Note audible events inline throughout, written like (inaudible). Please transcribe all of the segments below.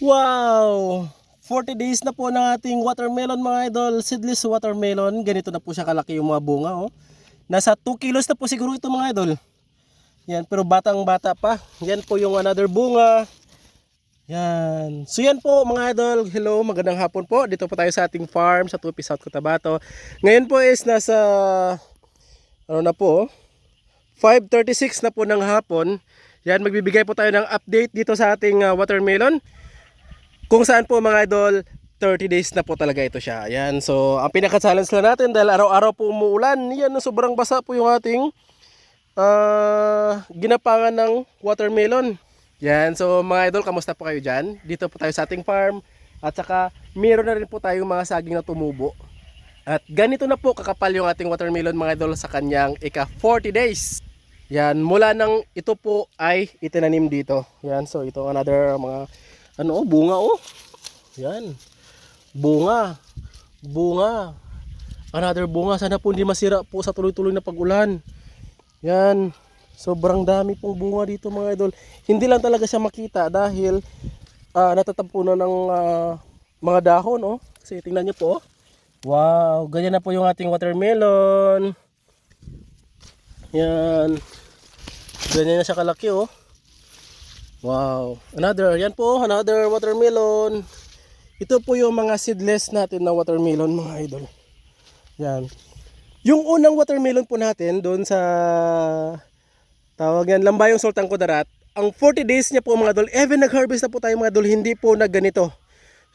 Wow! 40 days na po ng ating watermelon mga idol. Seedless watermelon. Ganito na po siya kalaki yung mga bunga. Oh. Nasa 2 kilos na po siguro ito mga idol. Yan, pero batang bata pa. Yan po yung another bunga. Yan. So yan po mga idol. Hello, magandang hapon po. Dito po tayo sa ating farm sa Tupi, South Cotabato. Ngayon po is nasa ano na po, 5.36 na po ng hapon. Yan, magbibigay po tayo ng update dito sa ating uh, watermelon. Kung saan po mga idol, 30 days na po talaga ito siya. Yan, so ang pinaka-challenge lang natin dahil araw-araw po umuulan. Yan, sobrang basa po yung ating ah, ginapangan ng watermelon. Yan, so mga idol, kamusta po kayo dyan? Dito po tayo sa ating farm. At saka, meron na rin po tayong mga saging na tumubo. At ganito na po kakapal yung ating watermelon mga idol sa kanyang ika 40 days. Yan, mula nang ito po ay itinanim dito. Yan, so ito another mga ano oh, bunga oh. Yan. Bunga. Bunga. Another bunga. Sana po hindi masira po sa tuloy-tuloy na pag-ulan. Yan. Sobrang dami pong bunga dito mga idol. Hindi lang talaga siya makita dahil ah, natatapunan ng ah, mga dahon oh. Kasi tingnan niyo po oh. Wow, ganyan na po yung ating watermelon. Yan. Ganyan na siya kalaki oh. Wow. Another, yan po, another watermelon. Ito po yung mga seedless natin na watermelon mga idol. Yan. Yung unang watermelon po natin doon sa tawag yan, Lambayong Sultan Kudarat. Ang 40 days niya po mga idol, even nag-harvest na po tayo mga idol, hindi po nagganito.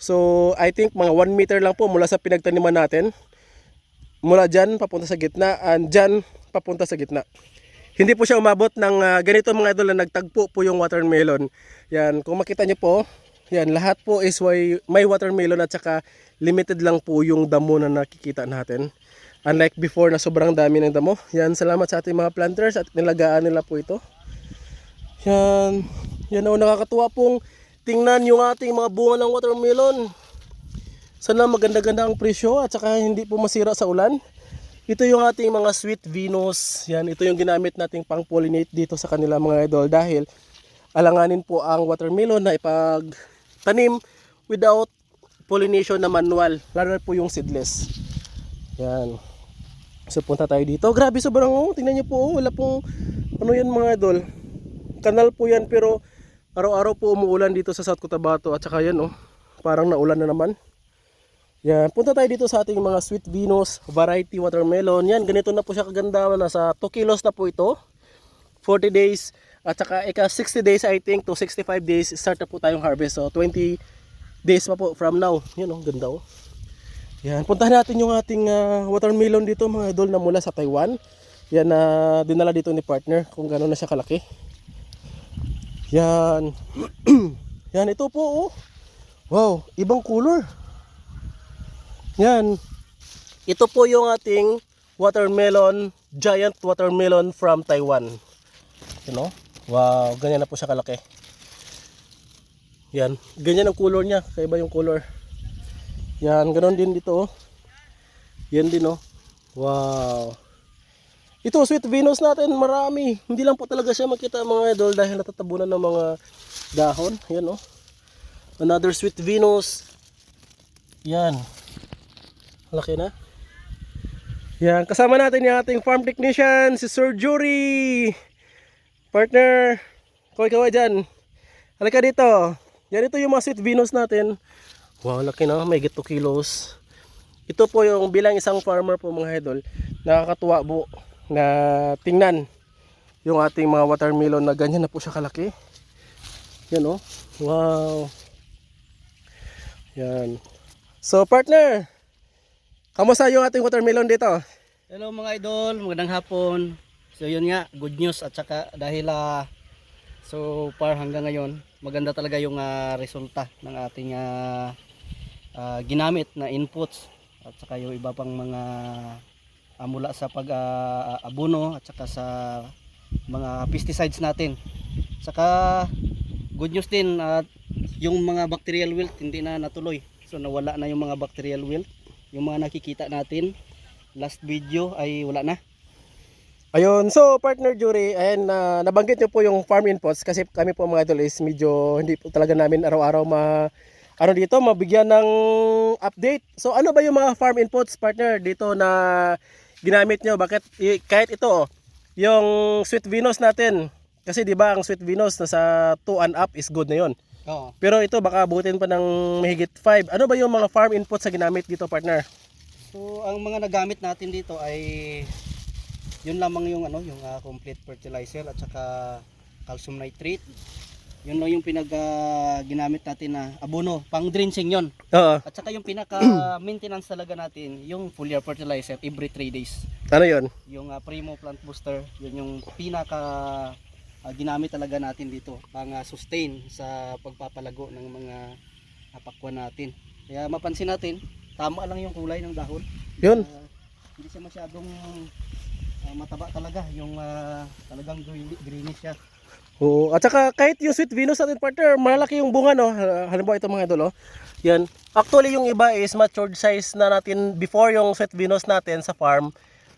So, I think mga 1 meter lang po mula sa pinagtaniman natin. Mula dyan, papunta sa gitna, and dyan, papunta sa gitna. Hindi po siya umabot ng ah, ganito mga idol na nagtagpo po yung watermelon. Yan, kung makita niyo po, yan, lahat po is may, may watermelon at saka limited lang po yung damo na nakikita natin. Unlike before na sobrang dami ng damo. Yan, salamat sa ating mga planters at nilagaan nila po ito. Yan, yan o nakakatuwa pong tingnan yung ating mga bunga ng watermelon. Sana maganda-ganda ang presyo at saka hindi po masira sa ulan. Ito yung ating mga sweet Venus. Yan, ito yung ginamit nating pang-pollinate dito sa kanila mga idol dahil alanganin po ang watermelon na ipagtanim without pollination na manual. Lalo na po yung seedless. Yan. So punta tayo dito. Grabe sobrang oh, tingnan niyo po, oh, wala pong ano yan mga idol. Kanal po yan pero araw-araw po umuulan dito sa South Cotabato at saka yan oh, parang naulan na naman. Yan, punta tayo dito sa ating mga Sweet Venus variety watermelon. Yan, ganito na po siya kaganda. Nasa 2 kilos na po ito. 40 days. At saka ika 60 days I think to 65 days start na po tayong harvest. So 20 days pa po from now. Yan oh, ganda oh. Yan, puntahan natin yung ating ah, watermelon dito mga idol na mula sa Taiwan. Yan na dinala dito ni partner kung gano'n na siya kalaki. Yan. (clears throat) Yan, ito po oh. Wow, ibang color. Yan. Ito po yung ating watermelon, giant watermelon from Taiwan. You know? Wow, ganyan na po siya kalaki. Yan, ganyan ang color niya, kaiba yung color. Yan, ganoon din dito oh. Yan din oh. Wow. Ito, sweet Venus natin, marami. Hindi lang po talaga siya makita mga idol dahil natatabunan ng mga dahon. Yan oh. Another sweet Venus. Yan. Laki na. Yan, kasama natin yung ating farm technician, si Sir Jury. Partner, kaway-kaway dyan. Halika dito. Yan, ito yung mga sweet Venus natin. Wow, laki na. May 2 kilos. Ito po yung bilang isang farmer po mga idol. Nakakatuwa po na tingnan yung ating mga watermelon na ganyan na po siya kalaki. Yan oh. Wow. Yan. So partner, kamusta yung ating watermelon dito? Hello mga idol, magandang hapon. So yun nga, good news at saka dahil ah, so far hanggang ngayon, maganda talaga yung ah, resulta ng ating ah, ah, ginamit na inputs at saka yung iba pang mga ah, mula sa pag-abuno at saka sa mga pesticides natin. Saka good news din at yung mga bacterial wilt hindi na natuloy. So nawala na yung mga bacterial wilt. Yung mga nakikita natin last video ay wala na. Ayun, so partner jury, ayan, na nabanggit niyo po yung farm inputs kasi kami po mga idol is medyo hindi po talaga namin araw-araw ma ano dito, mabigyan ng update. So ano ba yung mga farm inputs partner dito na ginamit niyo? Bakit kahit ito oh, yung sweet Venus natin kasi 'di ba ang sweet Venus nasa 2 and up is good na 'yon. Oo. Pero ito baka abutin pa ng mahigit 5. Ano ba yung mga farm inputs na ginamit dito partner? So ang mga nagamit natin dito ay yun lamang yung ano, yung ah, complete fertilizer at saka calcium nitrate. Yun lang yung pinag ginamit natin na abono, pang drenching yon. Oo. At saka yung pinaka (clears throat) maintenance talaga natin, yung foliar fertilizer every 3 days. Ano 'yon? Yung ah, Primo Plant Booster, yun yung pinaka ah, ginamit talaga natin dito pang ah, sustain sa pagpapalago ng mga ah, pakwan natin. Kaya mapansin natin, tama lang yung kulay ng dahon. 'Yun. Ah, hindi siya masyadong ah, mataba talaga, yung ah, talagang green- greenish siya. Oo. At saka kahit yung sweet Venus natin partner, malalaki yung bunga no. Ha- Halimbawa ito mga idol oh. Yan. Actually yung iba is matured size na natin before yung sweet Venus natin sa farm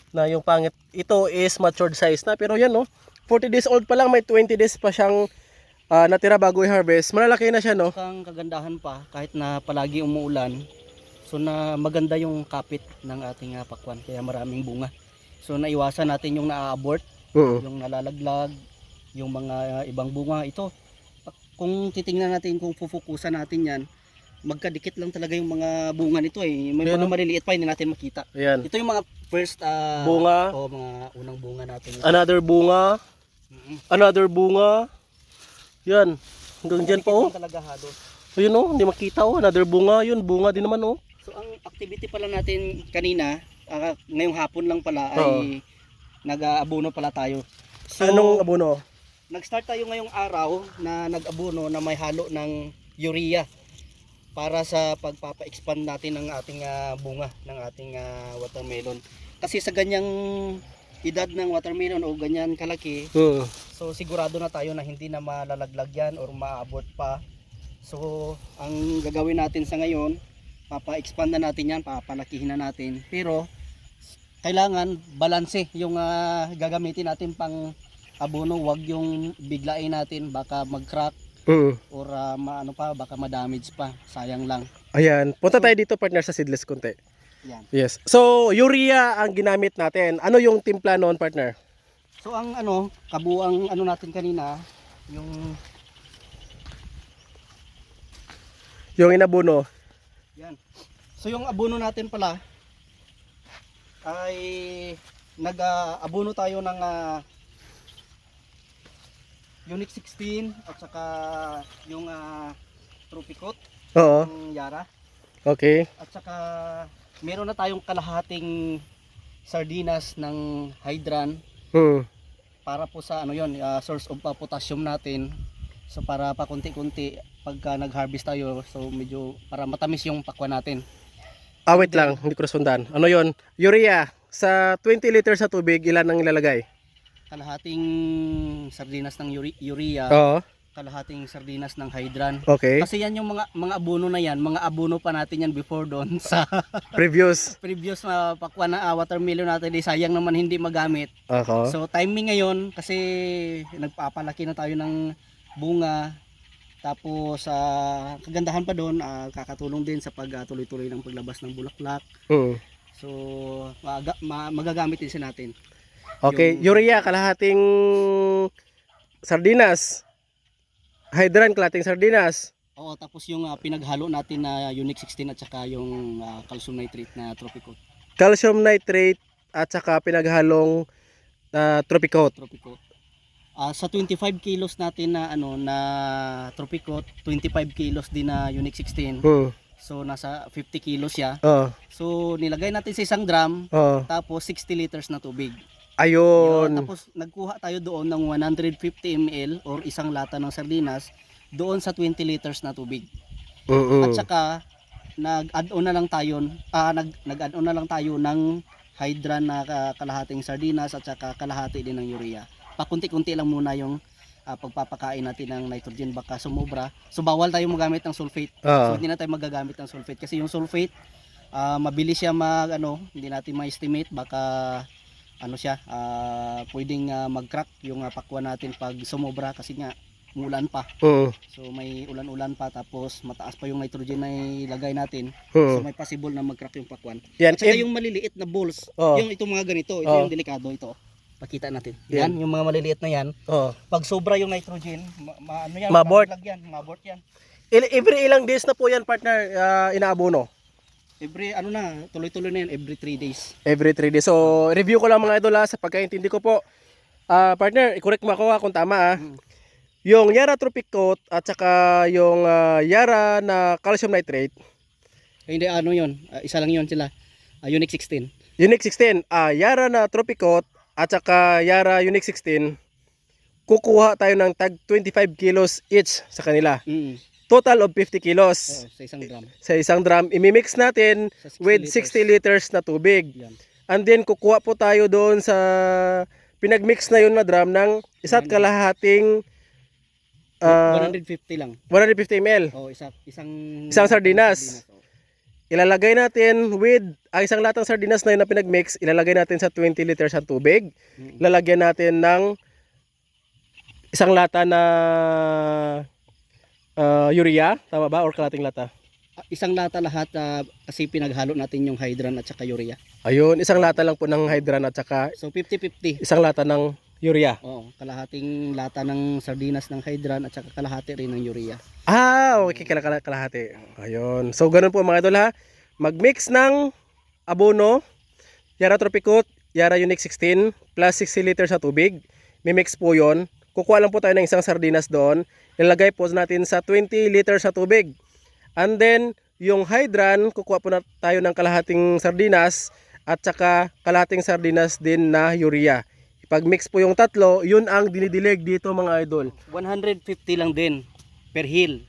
na yung pangit. Ito is matured size na pero yan no. 40 days old pa lang, may 20 days pa siyang ah, natira bago i-harvest. Malalaki na siya no. Ang kagandahan pa, kahit na palagi umuulan, so na maganda yung kapit ng ating ah, pakwan, kaya maraming bunga. So naiwasan natin yung na-abort, Oo. yung nalalaglag, yung mga uh, ibang bunga ito. Kung titingnan natin kung pufukusan natin yan, magkadikit lang talaga yung mga bunga nito eh. May Ayan, mga no? maliliit pa hindi natin makita. Ayan. Ito yung mga first ah, Bunga. o mga unang bunga natin. Another bunga. Another bunga. Yan. Hanggang dyan pa oh. Talaga halos. Ayun oh, hindi makita oh. Another bunga. Yun, bunga din naman oh. So ang activity pala natin kanina, ah, ngayong hapon lang pala Oo. ay nag-aabono pala tayo. So Anong abono? nag-start tayo ngayong araw na nag-abono na may halo ng urea para sa pagpapa-expand natin ng ating ah, bunga ng ating ah, watermelon. Kasi sa ganyang edad ng watermelon o ganyan kalaki, Hmm. so sigurado na tayo na hindi na malalaglag yan or maabot pa. So ang gagawin natin sa ngayon, papa-expand na natin yan, papalakihin na natin. Pero kailangan balanse yung ah, gagamitin natin pang abono, wag yung biglain natin baka mag-crack Hmm. or ah, maano pa baka ma-damage pa. Sayang lang. Ayan. Punta tayo dito partner sa seedless konti. Yan. Yes. So, urea ang ginamit natin. Ano yung timpla noon, partner? So ang ano, kabuang ano natin kanina, yung Yung inabuno. Yan. So yung abono natin pala ay nag-abono tayo ng ah, Unit 16 at saka yung uh, Tropicot Oo. ng Yara Okay. at saka meron na tayong kalahating sardinas ng Hydran Hmm. para po sa ano yon source of ah, potassium natin so para pa konti-konti pagka nag-harvest tayo so medyo para matamis yung pakwan natin Ah, wait lang. Hindi ko nasundan. Ano yon? Urea. Sa 20 liters sa tubig, ilan ang ilalagay? kalahating sardinas ng ure- urea, Oo. Kalahating sardinas ng hydran. Okay. Kasi yan yung mga mga abono na yan, mga abono pa natin yan before doon (laughs) sa Previous. previous na pakwan na ah, watermelon natin, di sayang naman hindi magamit. Ako. So timing ngayon kasi nagpapalaki na tayo ng bunga tapos sa kagandahan pa doon ah, kakatulong din sa pagtuloy-tuloy ng paglabas ng bulaklak. Hmm. So maga- ma- magagamit din siya natin. Okay. Urea, kalahating sardinas. Hydran, kalahating sardinas. Oo, tapos yung ah, pinaghalo natin na Unique 16 at saka yung ah, calcium nitrate na Tropico. Calcium nitrate at saka pinaghalong uh, Tropicot. Tropico. Ah, sa 25 kilos natin na ano na Tropico, 25 kilos din na Unique 16. Hmm. So nasa 50 kilos siya. Oo. So nilagay natin sa isang drum Oo. tapos 60 liters na tubig. Ayun. Yun, tapos nagkuha tayo doon ng 150 ml or isang lata ng sardinas doon sa 20 liters na tubig. Mm-mm. At saka nag-add on na lang tayo ah nag nag-add on na lang tayo ng hydran na ka- kalahating sardinas at saka kalahati din ng urea. Pakunti-kunti lang muna yung ah, pagpapakain natin ng nitrogen baka sumobra. So bawal tayo magamit ng sulfate. Oo. So hindi na tayo magagamit ng sulfate kasi yung sulfate ah, mabilis siya mag ano, hindi natin ma-estimate baka ano siya, ah, pwedeng ah, mag-crack yung ah, pakwan natin pag sumobra kasi nga umulan pa. Mm. So may ulan-ulan pa tapos mataas pa yung nitrogen na ilagay natin. Mm. So may possible na mag-crack yung pakwan. Yan. At saka yung maliliit na balls, oh, yung itong mga ganito, ito Oh. yung delikado ito. Pakita natin. Yan. Yan, yung mga maliliit na yan. oh. Pag sobra yung nitrogen, ma, ma- ano yan, Mabort. malaglag yan, mabort yan. Il- every ilang days na po yan, partner, ah, inaabono? Every ano na, tuloy-tuloy na yan every 3 days. Every 3 days. So, review ko lang mga idol ha, sa pagkaintindi ko po. Ah, partner, i-correct mo ako ha, kung tama ha. Mm. Yung Yara Tropic Coat at saka yung ah, Yara na calcium nitrate, Eh, hindi ano yon, isa lang yon sila. Ah, Unique 16. Unique 16, ah Yara na Tropic Coat at saka Yara Unique 16, kukuha tayo ng tag 25 kilos each sa kanila. Mm. Total of 50 kilos. Oo, sa isang drum. Sa isang drum, imimix natin Sa 60 with liters. 60 liters na tubig. Yan. And then kukuha po tayo doon sa pinagmix na yun na drum ng isa't kalahating ah, 150 lang. 150 ml. Oh, isa isang Isang sardinas. oh. Ilalagay natin with ang isang latang sardinas na yun na pinagmix, ilalagay natin sa 20 liters ng tubig. Mm. Lalagyan natin ng isang lata na ah, urea, tama ba? Or kalating lata? Ah, Isang lata lahat ah, kasi pinaghalo natin yung hydran at saka urea. Ayun, isang lata lang po ng hydran at saka So 50-50. isang lata ng urea. Oo, kalahating lata ng sardinas ng hydran at saka kalahati rin ng urea. Ah, okay, kala kala kalahati. Ayun. So ganun po mga idol ha. Mag-mix ng abono, Yara Tropicot, Yara Unique 16 plus 60 liters na tubig. Mimix po 'yon. Kukuha lang po tayo ng isang sardinas doon. Ilalagay po natin sa 20 liters na tubig. And then yung hydran, kukuha po na tayo ng kalahating sardinas at saka kalahating sardinas din na urea. Ipag-mix po yung tatlo, yun ang dinidilig dito mga idol. 150 lang din per hill.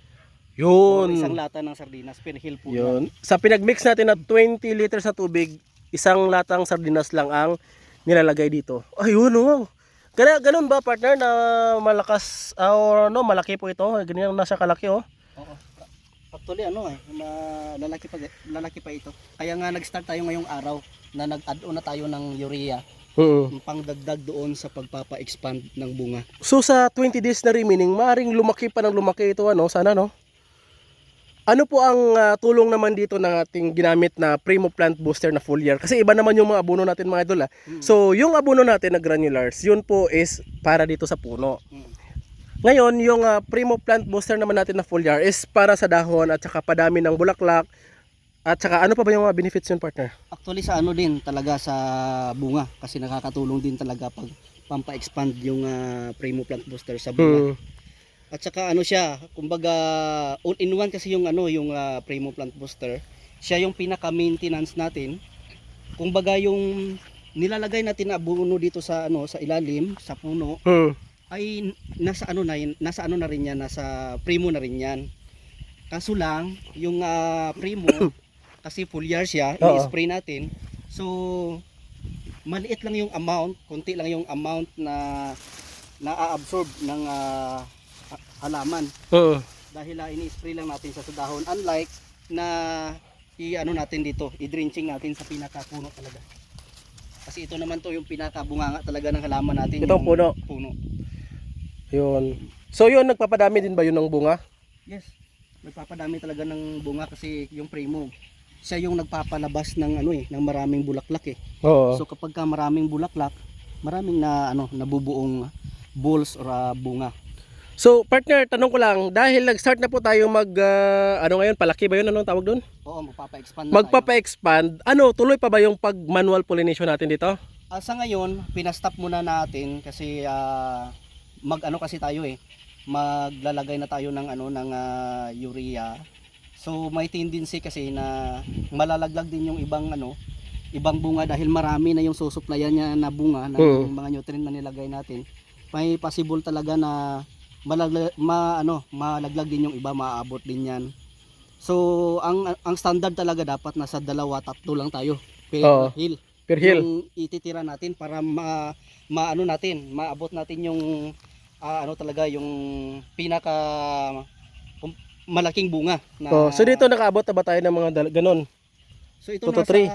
Yun. O, isang lata ng sardinas per hill po. Yun. Sa pinagmix natin na 20 liters na tubig, isang latang sardinas lang ang nilalagay dito. Ayun oh. Gana, ganun ba partner na malakas ah, or no, malaki po ito? Ganyan nasa kalaki oh. Oo. Actually ano eh, na lalaki pa lalaki pa ito. Kaya nga nag-start tayo ngayong araw na nag-add on na tayo ng urea Mm. pangdagdag doon sa pagpapa-expand ng bunga. So sa 20 days na remaining, maring lumaki pa ng lumaki ito ano, sana no? Ano po ang ah, tulong naman dito ng ating ginamit na Primo Plant Booster na foliar? Kasi iba naman yung mga abono natin mga idol ah. Mm. So yung abono natin na granulars, yun po is para dito sa puno. Mm. Ngayon, yung ah, Primo Plant Booster naman natin na foliar is para sa dahon at saka padami ng bulaklak. At saka ano pa ba yung mga benefits yun partner? Actually sa ano din talaga sa bunga kasi nakakatulong din talaga pag pampa-expand yung ah, Primo Plant Booster sa bunga. Hmm. At saka ano siya, kumbaga all in one kasi yung ano yung ah, Primo Plant Booster. Siya yung pinaka-maintenance natin. Kumbaga yung nilalagay natin na abono dito sa ano sa ilalim, sa puno Hmm. ay nasa ano na nasa ano na rin yan, nasa Primo na rin yan. Kaso lang yung ah, Primo (coughs) kasi foliar siya, i-spray natin. So maliit lang yung amount, konti lang yung amount na na-absorb ng ha- halaman Hmm. dahil uh, ini-spray lang natin sa dahon unlike na i-ano natin dito, i-drenching natin sa pinakapuno talaga. Kasi ito naman to yung pinakabunganga talaga ng halaman natin. Itong puno. Puno. Yun. So yun, nagpapadami din ba yun ng bunga? Yes. Nagpapadami talaga ng bunga kasi yung primo. Siya yung nagpapalabas ng ano eh, ng maraming bulaklak eh. Oo. So kapag ka maraming bulaklak, maraming na ano, nabubuong balls or ah, bunga. So, partner, tanong ko lang, dahil nag-start na po tayo mag, ah, ano ngayon, palaki ba yun? Anong tawag doon? Oo, magpapa-expand na. Magpapa-expand. Ano, tuloy pa ba yung pag-manual pollination natin dito? Ah, sa ngayon, pinastop muna natin kasi ah, mag ano kasi tayo eh. Maglalagay na tayo ng ano ng ah, urea. So may tendency kasi na malalaglag din yung ibang ano, ibang bunga dahil marami na yung susuplayan niya na bunga ng Mm. mga nutrient na nilagay natin. May possible talaga na malaglag, ma, ano, malaglag din yung iba, maaabot din yan. So ang ang standard talaga dapat nasa dalawa, tatlo lang tayo per Oo. hill Per hill? yung ititira natin para ma, maano natin, maabot natin yung ah, ano talaga yung pinaka um, malaking bunga na Oh, so dito nakaabot na ba tayo ng mga dal- ganon? So ito two to nasa three.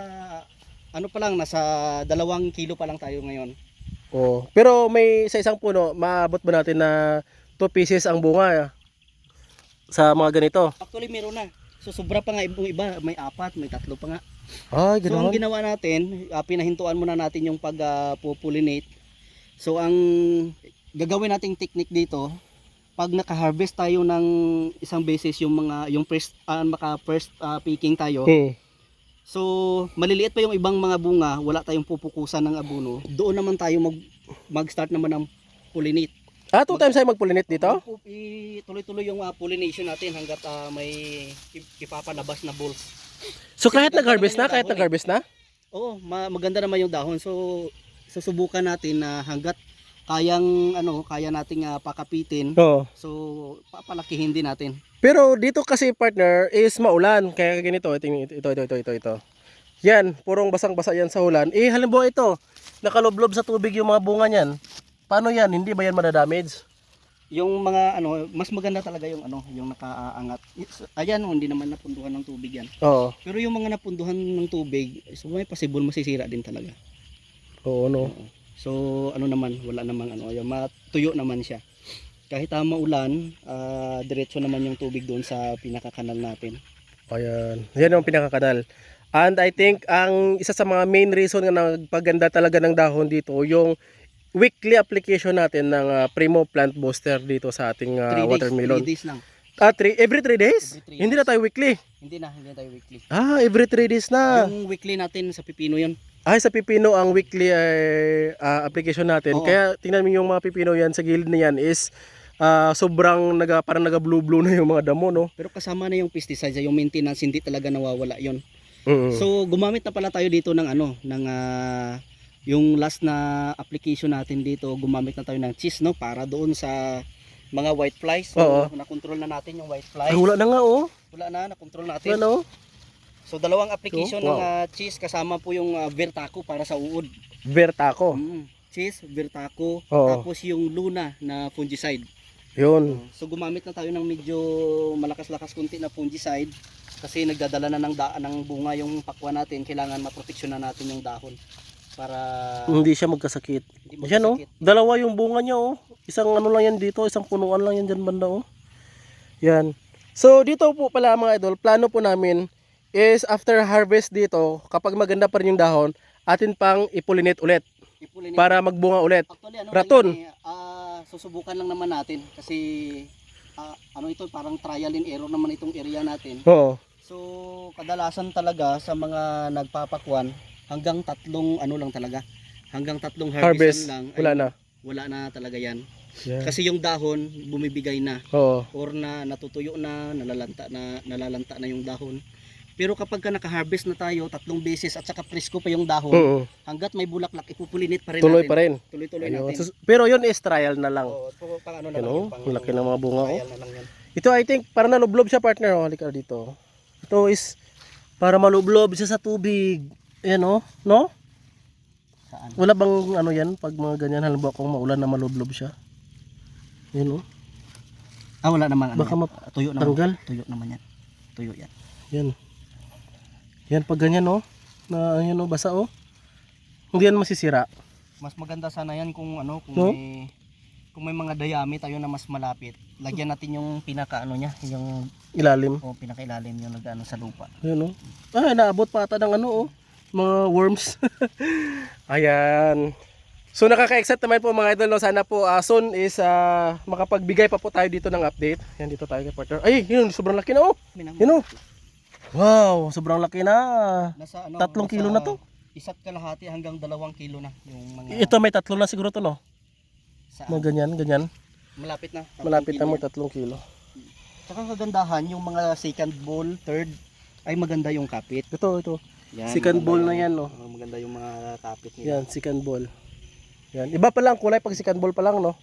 ano pa lang, nasa dalawang kilo pa lang tayo ngayon. Oh. Pero may sa isang puno, maabot ba natin na 2 pieces ang bunga ah, sa mga ganito? Actually, meron na. So, sobra pa nga ibang iba. May apat, may tatlo pa nga. Ay, So, ang ganoon. ginawa natin, uh, pinahintuan muna natin yung pag-populate. so, ang gagawin nating technique dito, pag naka-harvest tayo ng isang beses yung mga yung first ah, maka first ah, picking tayo. Hmm. So, maliliit pa yung ibang mga bunga, wala tayong pupukusan ng abono. Doon naman tayo mag mag-start naman ng pollinate. Ah, two times ay magpulinit dito? Tuloy-tuloy yung ah, pollination natin hanggat ah, may ip- ipapalabas na balls. So kahit nag-harvest na, kahit nag-harvest na? Oo, ma- maganda naman yung dahon. So, susubukan natin na hanggat kayang ano, kaya nating ah, pakapitin. Oo. So, papalakihin din natin. Pero dito kasi partner is maulan. Kaya ganito, ito, ito, ito, ito, ito, ito. Yan, purong basang-basa yan sa ulan. Eh, halimbawa ito, nakaloblob sa tubig yung mga bunga niyan. Paano yan? Hindi ba yan madadamage? Yung mga ano, mas maganda talaga yung ano, yung nakaaangat. Ayan, oh, hindi naman napunduhan ng tubig yan. Oo. Pero yung mga napunduhan ng tubig, so may possible masisira din talaga. Oo, no. So, ano naman, wala namang ano, yung matuyo naman siya. Kahit uh, maulan, ah, diretso naman yung tubig doon sa pinakakanal natin. Ayan. Yan ang pinakakanal. And I think ang isa sa mga main reason na nagpaganda talaga ng dahon dito, yung weekly application natin ng ah, Primo Plant Booster dito sa ating 3 days, watermelon. 3 days lang. Ah, three, every 3 days? Every three Hindi na tayo weekly. Hindi na, hindi na tayo weekly. Ah, every 3 days na. Yung weekly natin sa pipino yun. Ay, sa pipino ang weekly eh, ah, application natin. Oo. Kaya tingnan mo yung mga pipino yan sa gilid na yan is ah, sobrang naga, parang naga blue blue na yung mga damo, no? Pero kasama na yung pesticides, yung maintenance, hindi talaga nawawala yon. Mm. So, gumamit na pala tayo dito ng ano, ng ah, yung last na application natin dito, gumamit na tayo ng cheese, no? Para doon sa mga white flies. So, Oo. na-control na natin yung white Ay, flies. wala na nga, oh. Wala na, na-control natin. Ano? So, dalawang application So, wow. ng ah, cheese kasama po yung ah, Vertaco para sa uod. Vertaco. Mm. Cheese, Vertaco, Oo. tapos yung Luna na fungicide. Yun. So gumamit na tayo ng medyo malakas-lakas kunti na fungicide kasi nagdadala na ng daan ng bunga yung pakwa natin, kailangan maproteksyon na natin yung dahon para Hindi siya magkasakit. hindi Yan, oh. magkasakit. Dalawa yung bunga niya, oh. Isang ano lang yan dito, isang punuan lang yan dyan banda, oh. Yan. So, dito po pala mga idol, plano po namin is after harvest dito, kapag maganda pa rin yung dahon, atin pang ipulinate ulit Ipulin para magbunga ulit. Actually, ano Raton. lang eh, ah, susubukan lang naman natin kasi ah, ano ito, parang trial and error naman itong area natin. Oo. So, kadalasan talaga sa mga nagpapakwan, hanggang tatlong ano lang talaga, hanggang tatlong Harvest. harvest lang, ay Wala na. wala na talaga yan. Yan. Kasi yung dahon bumibigay na Oo. or na natutuyo na, nalalanta na nalalanta na yung dahon. Pero kapag ka naka-harvest na tayo tatlong beses at saka presko pa yung dahon, Oo. hanggat may bulaklak ipupulinit pa rin Tuloy natin. pa rin. Tuloy-tuloy Ayun. natin. Pero yun is trial na lang. Oo, so, pang ano na Yan, lang, oh. pang Ang laki ng mga bunga, oh. trial na lang yan. Ito I think para nalublob siya partner oh. Halika dito. Ito is para malublob siya sa tubig. Ayan oh, no? Saan? Wala bang ano yan pag mga ganyan halimbawa kung maulan na malublob siya. Ayan oh. Ah, wala naman. Ano Baka yan. tuyo naman. matanggal. Tuyo naman yan. Tuyo yan. Yan. Yan pag ganyan oh. Na ayan oh basa oh. Hindi yan masisira. Mas maganda sana yan kung ano, kung No? may kung may mga dayami tayo na mas malapit. Lagyan natin yung pinaka ano niya, yung Ilalim. o pinakailalim yung nag-ano sa lupa. Ayan oh. Ay, naabot pa ata ng ano oh. Mga worms. (laughs) Ayan. So nakaka-excite naman po mga idol. No? Sana po ah, soon is ah, makapagbigay pa po tayo dito ng update. Yan dito tayo kay partner. Ay, yun, sobrang laki na oh. Yun oh. Wow, sobrang laki na. Nasa ano, Tatlong nasa kilo na to? Isa't kalahati hanggang dalawang kilo na yung mga Ito may tatlo na siguro to no. saan. Mga ganyan, ganyan. malapit na. Malapit na mo tatlong kilo. Tsaka kagandahan yung mga second ball, third ay maganda yung kapit. Ito, ito. Yan, Second ball na yan no. Oo, maganda yung mga kapit nila. Yan, second ball. Yan. Iba pa lang kulay pag second ball pa lang no.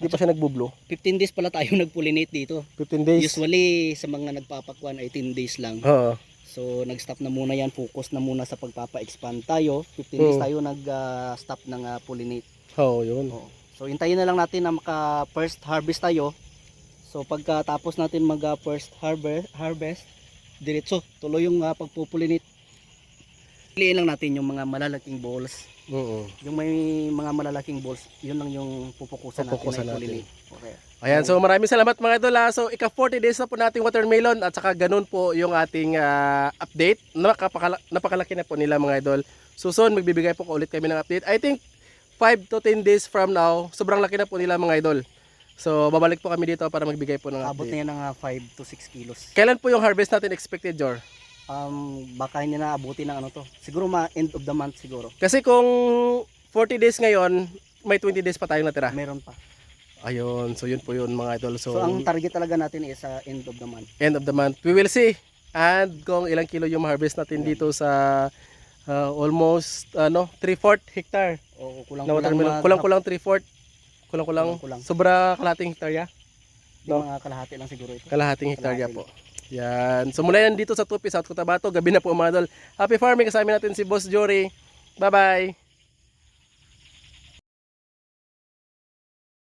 Hindi pa siya nagbublo. 15 days pala tayo (laughs) nag-pollinate dito. 15 days. Usually sa mga nagpapakwan ay 10 days lang. Oo. So nag-stop na muna yan, focus na muna sa pagpapa-expand tayo. 15 days Mm. tayo nag-stop ng ah, pollinate. Oo, yun. Oo. So hintayin na lang natin na maka first harvest tayo. So pagkatapos natin mag ah, harvest, harvest diretso tuloy yung uh, pagpupullinate. Piliin lang natin yung mga malalaking balls. Oo. Yung may mga malalaking balls, yun lang yung pupukusan, Pupukusan natin. na natin. Okay. Ayan, so maraming salamat mga idol. ah. So, ika 40 days na po nating watermelon at saka ganun po yung ating ah, update. Napakala- napakalaki na po nila mga idol. So, soon magbibigay po ulit kami ng update. I think 5 to 10 days from now, sobrang laki na po nila mga idol. So, babalik po kami dito para magbigay po ng Abot update. na yan ng 5 to 6 kilos. Kailan po yung harvest natin expected, Jor? Um, baka hindi na abutin ng ano to. Siguro ma end of the month siguro. Kasi kung 40 days ngayon, may 20 days pa tayong natira. Meron pa. Ayun, so yun po yun mga idol. So, So, ang target talaga natin is sa end of the month. end of the month. We will see. And kung ilang kilo yung harvest natin dito sa uh, almost ano 3/4 hectare O kulang-kulang Kulang-kulang 3/4. Kulang-kulang. Sobra kalahating hektarya. Yung mga kalahati lang siguro ito. Kalahating hektarya po. Yan. So mula yan dito sa Tupi, South Cotabato. Gabi na po mga idol. Happy farming kasama natin si Boss Jory. Bye-bye.